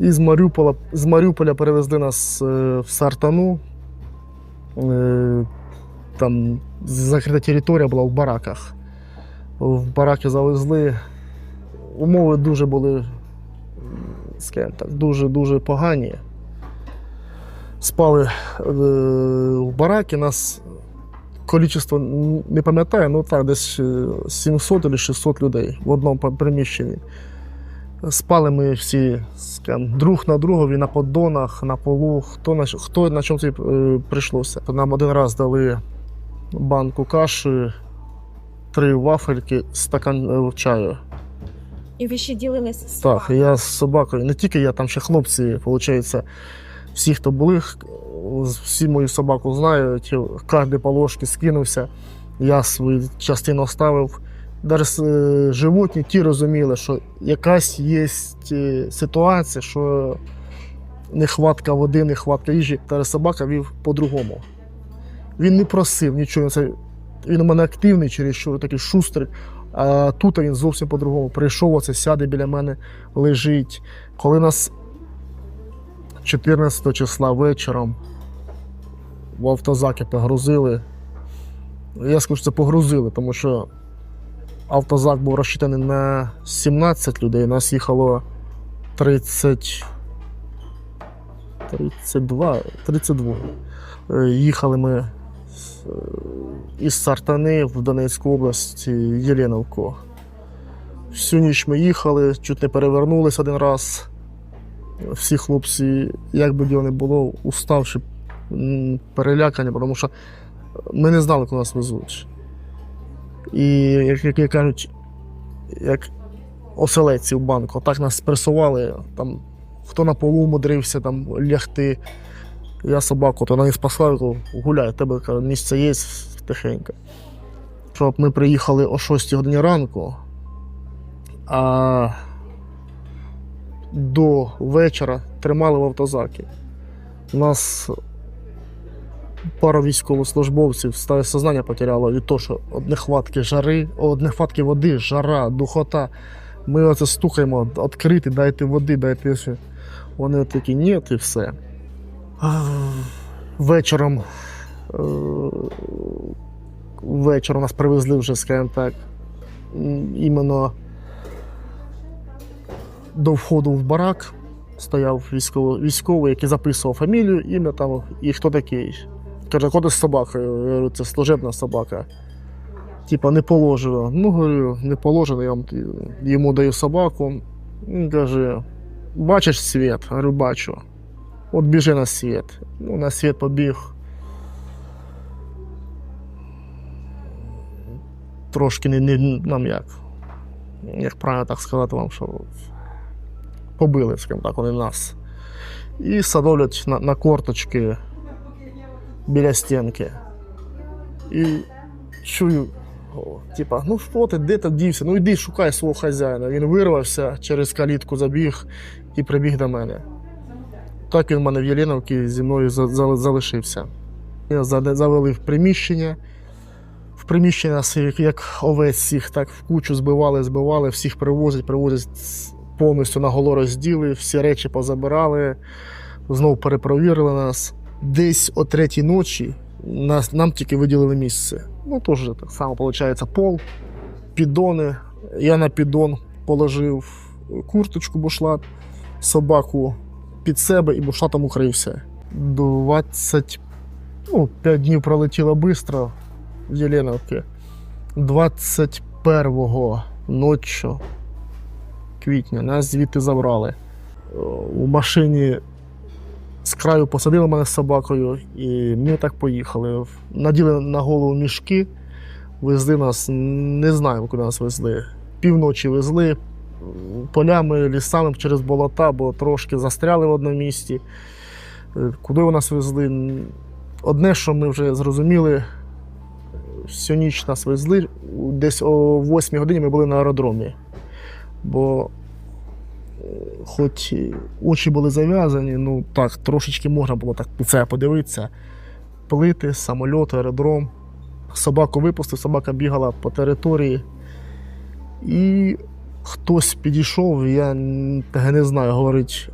Із Маріуполя, з Маріуполя перевезли нас е, в Сартану. Е, Там закрита територія була в бараках. В бараки завезли. Умови дуже були, скажімо так, дуже-дуже погані. Спали е, в бараки, нас количество не пам'ятаю, ну так, десь е, 700 чи 600 людей в одному приміщенні. Спали ми всі скажімо, друг на другові на поддонах, на полу, хто на, хто на чому це е, прийшлося. Нам один раз дали банку каші, три вафельки, стакан е, чаю. І ви ще ділились з Так, я з собакою. Не тільки я, там ще хлопці, виходить, всі, хто були, всі мою собаку знають, кожен по ложці скинувся, я свою частину ставив. Е, животні ті розуміли, що якась є е, ситуація, що нехватка води, нехватка їжі. Та собака вів по-другому. Він не просив нічого. Він у мене активний, через що такий шустрий. А тут він зовсім по-другому. Прийшов, оце сяде біля мене, лежить. Коли нас 14 числа вечором в автозаки погрузили. Я скажу, це погрузили, тому що автозак був розчитаний на 17 людей, нас їхало 30. 32, 32. Е, Їхали ми е, із Сартани в Донецьку область Єленовку. Всю ніч ми їхали, чуть не перевернулись один раз. Всі хлопці, як би діло не було, уставши, перелякані, тому що ми не знали, куди нас везуть. І, як, як, кажуть, як оселедці в банку, так нас пресували, там, хто на полу мудрився там, лягти. Я собаку, то на них спасла, гуляй, тебе кажу, місце є тихенько. Щоб ми приїхали о 6 годині ранку, а до вечора тримали в автозакі. У нас пара військовослужбовців стає сознання потеряло від того, що од нехватки жари, од нехватки води, жара, духота. Ми оце стукаємо, відкрити, дайте води, дайте ще. Вони такі, ні, і все. Вечором. е, Вечором нас привезли вже, скажімо так, іменно до входу в барак стояв військовий, військовий який записував фамілію, ім'я там і хто такий. Каже, ходиш з собакою. Я говорю, це служебна собака. Типа не положено. Ну, говорю, не положено, я йому даю собаку. Він каже: бачиш світ? Говорю, бачу. От біжи на світ. Ну, на світ побіг. Трошки не, не нам як. Як правильно так сказати вам, що побили, скажімо так, вони нас. І садовлять на, на корточки біля стінки. І чую, типа, ну що ти, де ти дівся? Ну йди шукай свого хазяїна. Він вирвався через калітку, забіг і прибіг до мене. Так він в мене в Єленовці зі мною за- за- залишився. За- завели в приміщення. В приміщення нас як, овець всіх так в кучу збивали, збивали, всіх привозять, привозять повністю на голо розділи, всі речі позабирали, знову перепровірили нас. Десь о третій ночі нас, нам тільки виділили місце. Ну, теж так само, виходить, пол, піддони. Я на піддон положив курточку бушлат, собаку під себе і бушлатом укрився. 20, ну, 5 днів пролетіло швидко в Єленовці. 21-го ночі квітня нас звідти забрали. Е, У машині з краю посадили мене з собакою, і ми так поїхали. Наділи на голову мішки, везли нас, не знаю, куди нас везли. Півночі везли полями, лісами через болота, бо трошки застряли в одному місці. Е, Куди нас везли? Одне, що ми вже зрозуміли, всю ніч нас везли. Десь о 8 годині ми були на аеродромі. Бо хоч очі були зав'язані, ну так, трошечки можна було так це подивитися. Плити, самольот, аеродром. Собаку випустив, собака бігала по території. І хтось підійшов, я не знаю, говорить,